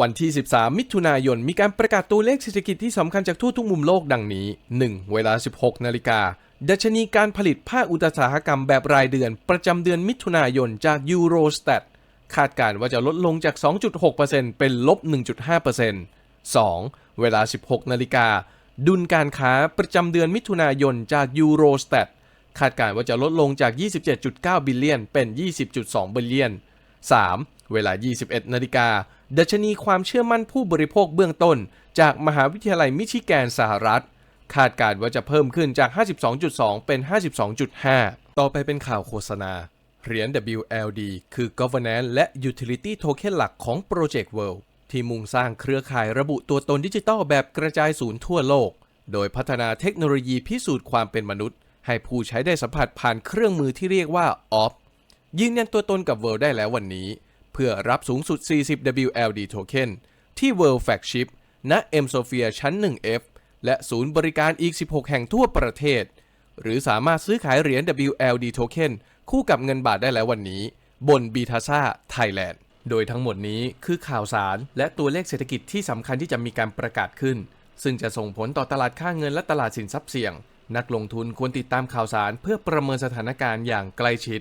วันที่ 13 มิถุนายน มีการประกาศตัวเลขเศรษฐกิจที่สำคัญจากทั่วทุกมุมโลกดังนี้ 1. เวลา 16 นาฬิกา ดัชนีการผลิตภาคอุตสาหกรรมแบบรายเดือน ประจำเดือนมิถุนายนจาก Eurostat คาดการณ์ว่าจะลดลงจาก 2.6%เป็นลบ 1.5% 2. เวลา 16 นาฬิกา ดุลการค้าประจำเดือนมิถุนายนจาก Eurostat คาดการณ์ว่าจะลดลงจาก 27.9 บิลเลียน เป็น 20.2 บิลเลียน 3. เวลา 21 นาฬิกา ดัชนีความเชื่อมั่นผู้บริโภคเบื้องต้น จากมหาวิทยาลัยมิชิแกนสหรัฐ คาดการณ์ว่าจะเพิ่มขึ้นจาก 52.2 เป็น 52.5 ต่อไปเป็นข่าวโฆษณา เหรียญ WLD คือ Governance และ Utility Token หลักของ Project World ที่มุ่งสร้างเครือข่ายระบุตัวตนดิจิทัลแบบกระจายศูนย์ทั่วโลก โดยพัฒนาเทคโนโลยีพิสูจน์ความเป็นมนุษย์ ให้ผู้ใช้ได้สัมผัสผ่านเครื่องมือที่เรียกว่า OP ยืนยันตัวตนกับ World ได้แล้ววันนี้ เพื่อรับสูงสุด 40 WLD Token ที่ World Flagship ณ M Sophia ชั้น 1F และศูนย์บริการอีก 16 แห่งทั่วประเทศ หรือสามารถซื้อขายเหรียญ WLD Token คู่กับเงินบาทได้แล้ววันนี้ บน b ีทา a Thailand โดยทั้งหมดนี้คือข่าวสารและตัวเลขเศรษฐกิจที่สำคัญที่จะมีการประกาศขึ้น ซึ่งจะส่งผลต่อตลาดค่าเงินและตลาดสินทรัพย์เสี่ยง นักลงทุนควรติดตามข่าวสารเพื่อประเมินสถานการณ์อย่างใกล้ชิด